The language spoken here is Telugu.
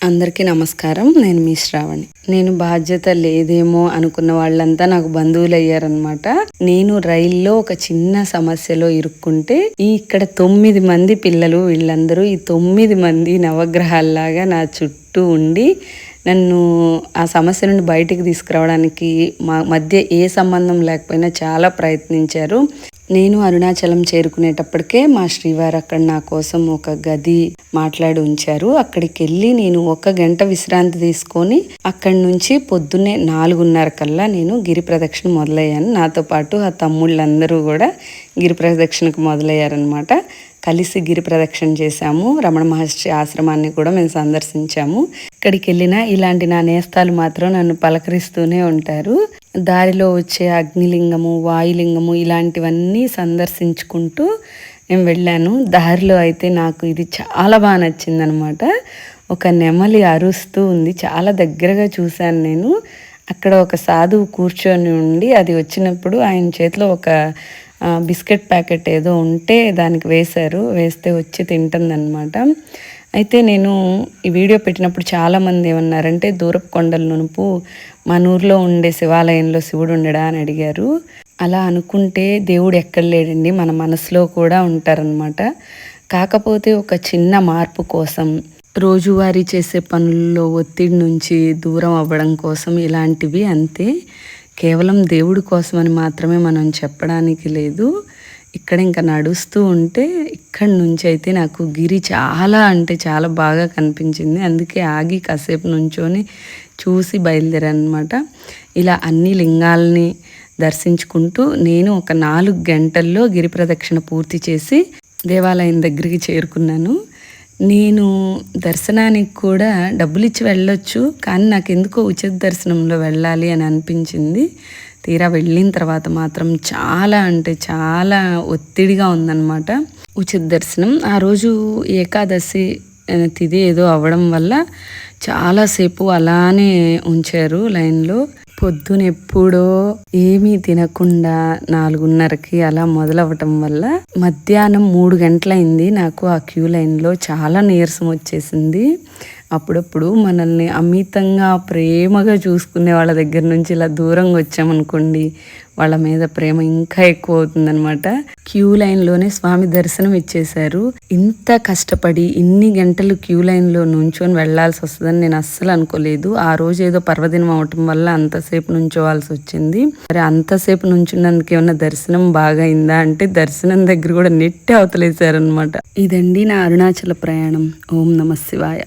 అందరికీ నమస్కారం. నేను మీ శ్రావణి. నేను బాధ్యత లేదేమో అనుకున్న వాళ్ళంతా నాకు బంధువులు అయ్యారనమాట నేను రైల్లో ఒక చిన్న సమస్యలో ఇరుక్కుంటే ఈ ఇక్కడ తొమ్మిది మంది పిల్లలు వీళ్ళందరూ ఈ తొమ్మిది మంది నవగ్రహాల్లాగా నా చుట్టూ ఉండి నన్ను ఆ సమస్య నుండి బయటికి తీసుకురావడానికి మా మధ్య ఏ సంబంధం లేకపోయినా చాలా ప్రయత్నించారు. నేను అరుణాచలం చేరుకునేటప్పటికే మా శ్రీవారు అక్కడ నా కోసం ఒక గది మాట్లాడి ఉంచారు. అక్కడికి వెళ్ళి నేను ఒక గంట విశ్రాంతి తీసుకొని అక్కడి నుంచి పొద్దున్నే నాలుగున్నర కల్లా నేను గిరి ప్రదక్షిణ మొదలయ్యాను. నాతో పాటు ఆ తమ్ముళ్ళందరూ కూడా గిరి ప్రదక్షిణకు మొదలయ్యారనమాట కలిసి గిరి ప్రదక్షిణ చేశాము. రమణ మహర్షి ఆశ్రమాన్ని కూడా మేము సందర్శించాము. ఇక్కడికి వెళ్ళిన ఇలాంటి నా నేస్తాలు మాత్రం నన్ను పలకరిస్తూనే ఉంటారు. దారిలో వచ్చే అగ్నిలింగము వాయులింగము ఇలాంటివన్నీ సందర్శించుకుంటూ నేను వెళ్ళాను. దారిలో అయితే నాకు ఇది చాలా బాగా నచ్చిందనమాట. ఒక నెమలి అరుస్తూ ఉంది. చాలా దగ్గరగా చూశాను నేను. అక్కడ ఒక సాధువు కూర్చొని ఉండి అది వచ్చినప్పుడు ఆయన చేతిలో ఒక బిస్కెట్ ప్యాకెట్ ఏదో ఉంటే దానికి వేశారు వేస్తే వచ్చి తింటుందన్నమాట. అయితే నేను ఈ వీడియో పెట్టినప్పుడు చాలామంది ఏమన్నారంటే దూరపు కొండల నునుపు మన ఊర్లో ఉండే శివాలయంలో శివుడు ఉండడా? అని అడిగారు. అలా అనుకుంటే దేవుడు ఎక్కడ లేడండి మన మనసులో కూడా ఉంటారనమాట కాకపోతే ఒక చిన్న మార్పు కోసం రోజువారీ చేసే పనుల్లో ఒత్తిడి నుంచి దూరం అవ్వడం కోసం ఇలాంటివి అంతే. కేవలం దేవుడి కోసమని మాత్రమే మనం చెప్పడానికి లేదు. ఇక్కడ ఇంకా నడుస్తూ ఉంటే ఇక్కడి నుంచి అయితే నాకు గిరి చాలా అంటే చాలా బాగా కనిపించింది. అందుకే ఆగి కాసేపు నుంచొని చూసి బయలుదేరానమాట ఇలా అన్ని లింగాలని దర్శించుకుంటూ నేను ఒక నాలుగు గంటల్లో గిరి ప్రదక్షిణ పూర్తి చేసి దేవాలయం దగ్గరికి చేరుకున్నాను. నేను దర్శనానికి కూడా డబ్బులు ఇచ్చి వెళ్ళొచ్చు కానీ నాకు ఎందుకో ఉచిత దర్శనంలో వెళ్ళాలి అని అనిపించింది. తీరా వెళ్ళిన తర్వాత మాత్రం చాలా అంటే చాలా ఒత్తిడిగా ఉందన్నమాట. ఉచిత దర్శనం. ఆ రోజు ఏకాదశి తిది ఏదో అవ్వడం వల్ల చాలాసేపు అలానే ఉంచారు లైన్లో. పొద్దునెప్పుడో ఏమీ తినకుండా నాలుగున్నరకి అలా మొదలవ్వటం వల్ల మధ్యాహ్నం మూడు గంటలైంది. నాకు ఆ క్యూ లైన్లో చాలా నీరసం వచ్చేసింది. అప్పుడప్పుడు మనల్ని అమితంగా ప్రేమగా చూసుకునే వాళ్ళ దగ్గర నుంచి ఇలా దూరంగా వచ్చామనుకోండి వాళ్ళ మీద ప్రేమ ఇంకా ఎక్కువ అవుతుందనమాట క్యూ లైన్లోనే స్వామి దర్శనం ఇచ్చేశారు. ఇంత కష్టపడి ఇన్ని గంటలు క్యూ లైన్లో నుంచొని వెళ్ళాల్సి వస్తుందని నేను అస్సలు అనుకోలేదు. ఆ రోజు ఏదో పర్వదినం అవటం వల్ల అంతసేపు నుంచోవాల్సి వచ్చింది. మరి అంతసేపు నుంచున్నందుకు ఏమన్నా దర్శనం బాగా అయిందా అంటే దర్శనం దగ్గర కూడా నెట్టి అవతలేశారనమాట ఇదండి నా అరుణాచల ప్రయాణం. ఓం నమ శివాయ.